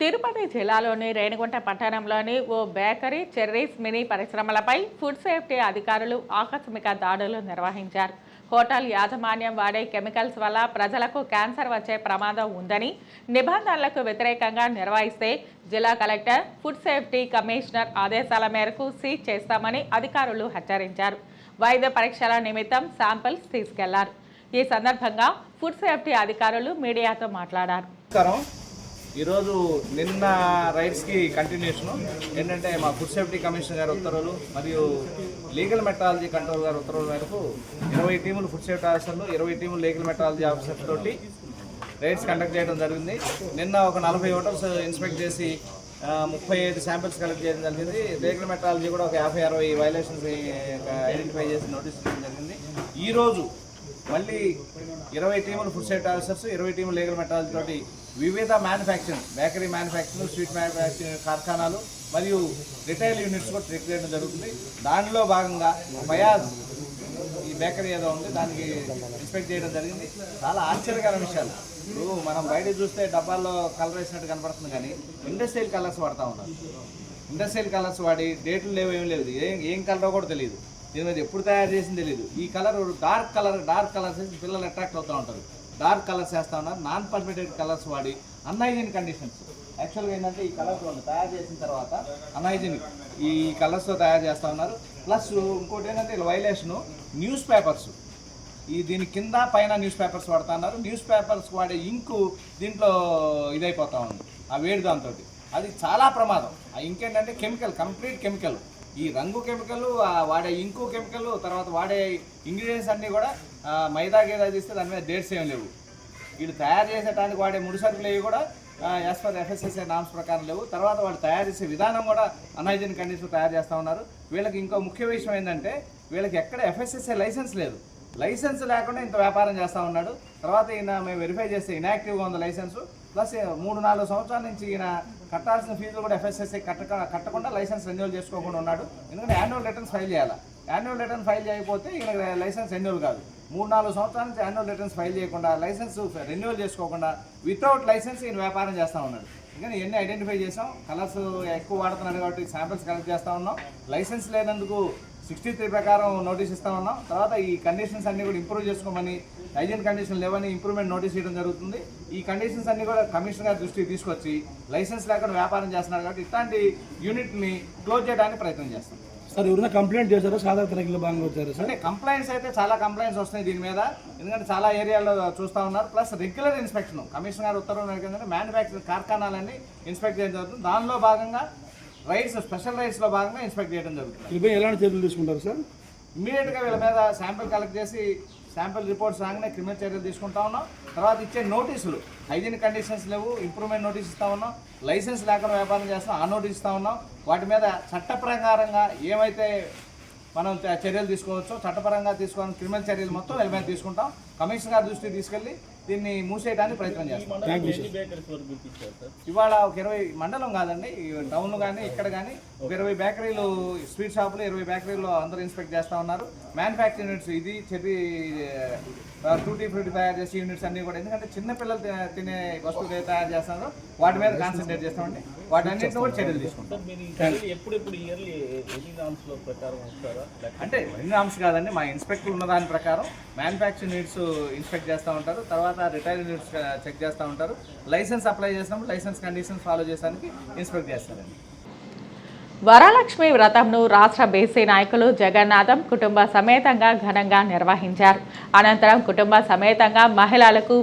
తిరుపతి జిల్లాలోని రేణిగుంట పట్టణంలోని ఓ బేకరీ చెర్రీస్ మినీ పరిశ్రమలపై ఫుడ్ సేఫ్టీ అధికారులు ఆకస్మిక దాడులు నిర్వహించారు. హోటల్ యాజమాన్యం వాడే కెమికల్స్ వల్ల ప్రజలకు క్యాన్సర్ వచ్చే ప్రమాదం ఉందని నిబంధనలకు వ్యతిరేకంగా నిర్వహిస్తే జిల్లా కలెక్టర్ ఫుడ్ సేఫ్టీ కమిషనర్ ఆదేశాల మేరకు సీజ్ చేస్తామని అధికారులు హెచ్చరించారు. వైద్య పరీక్షల నిమిత్తం శాంపిల్స్ తీసుకెళ్ళారు. ఈ సందర్భంగా ఫుడ్ సేఫ్టీ అధికారులు మీడియాతో మాట్లాడారు. ఈరోజు నిన్న రైడ్స్కి కంటిన్యూషన్ ఏంటంటే మా ఫుడ్ సేఫ్టీ కమిషనర్ గారి ఉత్తర్వులు మరియు లీగల్ మెట్రాలజీ కంట్రోల్ గారి ఉత్తర్వుల మేరకు ఇరవై టీములు ఫుడ్ సేఫ్టీ ఆఫీసర్లు ఇరవై టీములు లీగల్ మెట్రాలజీ ఆఫీసర్స్ తోటి రైడ్స్ కండక్ట్ చేయడం జరిగింది. నిన్న ఒక నలభై హోటల్స్ ఇన్స్పెక్ట్ చేసి ముప్పై ఐదు శాంపిల్స్ కలెక్ట్ చేయడం జరిగింది. లీగల్ మెట్రాలజీ కూడా ఒక యాభై అరవై వైలేషన్స్ ఐడెంటిఫై చేసి నోటీస్ ఇవ్వడం జరిగింది. ఈరోజు మళ్ళీ ఇరవై టీములు ఫుడ్ సేఫ్టీ ఆఫీసర్స్ ఇరవై టీములు లీగల్ మెట్రాలజీ తోటి వివిధ manufacturing bakery manufacturing sweet manufacturing కార్ఖానాలు మరియు రిటైల్ యూనిట్స్ కూడా చెక్ చేయడం జరుగుతుంది. దానిలో భాగంగా బయాజ్ ఈ బేకరీ ఏదో ఉంది దానికి ఇన్స్పెక్ట్ చేయడం జరిగింది. చాలా ఆశ్చర్యకర విషయాలు. ఇప్పుడు మనం బయట చూస్తే డబ్బాల్లో కలర్ వేసినట్టు కనపడుతుంది కానీ ఇండస్ట్రియల్ కలర్స్ వాడుతూ ఉన్నారు. ఇండస్ట్రియల్ కలర్స్ వాడి డేట్లు లేవు ఏం లేదు. ఏం ఏం కలరో కూడా తెలియదు. దీని మీద ఎప్పుడు తయారు చేసింది తెలియదు ఈ colour dark colour dark colours వేసి పిల్లలు అట్రాక్ట్ అవుతూ ఉంటారు. డార్క్ కలర్స్ వేస్తూ ఉన్నారు. నాన్ పర్మిటెడ్ కలర్స్ వాడి అన్హైజీన్ కండిషన్స్ యాక్చువల్గా ఏంటంటే ఈ కలర్స్ వాళ్ళు తయారు చేసిన తర్వాత అన్హైజీనిక్ ఈ కలర్స్తో తయారు చేస్తూ ఉన్నారు. ప్లస్ ఇంకోటి ఏంటంటే వైలేషను న్యూస్ పేపర్స్ ఈ దీని కింద పైన న్యూస్ పేపర్స్ వాడుతున్నారు న్యూస్ పేపర్స్ వాడే ఇంకు దీంట్లో ఇదైపోతూ ఉంది. ఆ వేడి దాంతో అది చాలా ప్రమాదం. ఆ ఇంకేంటంటే కెమికల్ కంప్లీట్ కెమికల్ ఈ రంగు కెమికల్ వాడే ఇంకు కెమికల్ తర్వాత వాడే ఇంగ్రీడియంట్స్ అన్నీ కూడా మైదా గేదా తీస్తే దాని మీద డేట్స్ ఏం లేవు. వీడు తయారు చేసేటానికి వాడే ముడి సరుకులు అవి కూడా యాజ్ పర్ ఎఫ్ఎస్ఎస్ఐ నామ్స్ ప్రకారం లేవు. తర్వాత వాళ్ళు తయారు చేసే విధానం కూడా అన్హైజీన్ కండిషన్ తయారు చేస్తూ ఉన్నారు. వీళ్ళకి ఇంకో ముఖ్య విషయం ఏంటంటే వీళ్ళకి ఎక్కడ ఎఫ్ఎస్ఎస్ఐ లైసెన్స్ లేదు. లైసెన్స్ లేకుండా ఇంత వ్యాపారం చేస్తూ ఉన్నాడు. తర్వాత ఈయన మేము వెరిఫై చేస్తే ఇనాక్టివ్గా ఉంది లైసెన్స్. ప్లస్ మూడు నాలుగు సంవత్సరాల నుంచి ఈయన కట్టాల్సిన ఫీజులు కూడా ఎఫ్ఎస్ఎస్ఐ కట్టక కట్టకుండా లైసెన్స్ రెన్యూల్ చేసుకోకుండా ఉన్నాడు. ఎందుకంటే యాన్యువల్ రిటర్న్స్ ఫైల్ చేయాలి? యాన్యువల్ రిటర్న్ ఫైల్ చేయకపోతే ఈయన లైసెన్స్ రెన్యూల్ కాదు. మూడు నాలుగు సంవత్సరాల నుంచి యాన్యువల్ రిటర్న్స్ ఫైల్ చేయకుండా లైసెన్స్ రెన్యువల్ చేసుకోకుండా వితౌట్ లైసెన్స్ ఈయన వ్యాపారం చేస్తూ ఉన్నాడు. ఇంకా ఇవన్నీ ఐడెంటిఫై చేసాం. కలర్స్ ఎక్కువ వాడుతున్నాడు కాబట్టి శాంపిల్స్ కలెక్ట్ చేస్తూ ఉన్నాం. లైసెన్స్ లేనందుకు సిక్స్టీ త్రీ ప్రకారం నోటీస్ ఇస్తా ఉన్నాం తర్వాత ఈ కండిషన్స్ అన్ని కూడా ఇంప్రూవ్ చేసుకోమని హైజీన్ కండిషన్ లేవని ఇంప్రూవ్మెంట్ నోటీస్ ఇవ్వడం జరుగుతుంది. ఈ కండిషన్స్ అన్ని కూడా కమిషనర్ గారి దృష్టికి తీసుకొచ్చి లైసెన్స్ లేకుండా వ్యాపారం చేస్తున్నారు కాబట్టి ఇట్లాంటి యూనిట్ని క్లోజ్ చేయడానికి ప్రయత్నం చేస్తాం. సార్ ఎవరైనా కంప్లైంట్ చేశారా? సాధారణ తనిఖీలో భాగంగా వచ్చారు సార్? అంటే కంప్లైంట్స్ అయితే చాలా కంప్లైంట్స్ వస్తున్నాయి దీని మీద. ఎందుకంటే చాలా ఏరియాలో చూస్తూ ఉన్నారు. ప్లస్ రెగ్యులర్ ఇన్స్పెక్షన్ కమిషనర్ గారు ఉత్తర్వులు ఏంటంటే మ్యానుఫ్యాక్చరింగ్ కార్ఖానాలన్నీ ఇన్స్పెక్ట్ చేయడం జరుగుతుంది. దానిలో భాగంగా రైడ్స్ స్పెషల్ రైడ్స్లో భాగంగా ఇన్స్పెక్ట్ చేయడం జరుగుతుంది. వీళ్ళపై ఎలాంటి చర్యలు తీసుకుంటారు సార్? ఇమీడియట్గా వీళ్ళ మీద శాంపిల్ కలెక్ట్ చేసి శాంపిల్ రిపోర్ట్స్ రాగానే క్రిమినల్ చర్యలు తీసుకుంటా ఉన్నాం. తర్వాత ఇచ్చే నోటీసులు హైజీన్ కండిషన్స్ లేవు ఇంప్రూవ్మెంట్ నోటీస్ ఇస్తా ఉన్నాం. లైసెన్స్ లేకుండా వ్యాపారం చేస్తాం ఆ నోటీస్ ఇస్తా ఉన్నాం. వాటి మీద చట్ట ప్రకారంగా ఏమైతే మనం చర్యలు తీసుకోవచ్చో. చట్టపరంగా తీసుకోవాలని క్రిమినల్ చర్యలు మొత్తం వీళ్ళ మీద తీసుకుంటాం. కమిషనర్ గారి దృష్టికి తీసుకెళ్ళి దీన్ని మూసేయడానికి ప్రయత్నం చేస్తాం. ఇవాళ ఒక ఇరవై మండలం కాదండి ఈ టౌన్ కానీ ఇక్కడ కానీ ఒక ఇరవై బేకరీలు స్వీట్ షాపులు ఇరవై బేకరీలు అందరూ ఇన్స్పెక్ట్ చేస్తూ ఉన్నారు. మ్యానుఫ్యాక్చరింగ్ యూనిట్స్ ఇది చెప్పి టూటీ ఫ్రూటీ తయారు చేసే యూనిట్స్ అన్ని కూడా. ఎందుకంటే చిన్న పిల్లలు తినే వస్తువులు తయారు చేస్తున్నారో వాటి మీద కాన్సన్ట్రేట్ చేస్తామండి. వాటి అన్నింటిని కూడా చర్యలు తీసుకుంటాం. అంటే ఎన్ని నామ్స్ కాదండి మా ఇన్స్పెక్టర్ ఉన్న దాని ప్రకారం మ్యానుఫ్యాక్చరింగ్ యూనిట్స్ ఇన్స్పెక్ట్ చేస్తూ ఉంటారు. తర్వాత రిటైల్ యూనిట్స్ చెక్ చేస్తూ ఉంటారు. లైసెన్స్ అప్లై చేసినప్పుడు లైసెన్స్ కండిషన్స్ ఫాలో చేయడానికి ఇన్స్పెక్ట్ చేస్తారండి. వరలక్ష్మి వ్రతంను రాష్ట్ర బీసీ నాయకులు జగన్నాథం కుటుంబ సమేతంగా ఘనంగా నిర్వహించారు. అనంతరం కుటుంబ సమేతంగా మహిళలకు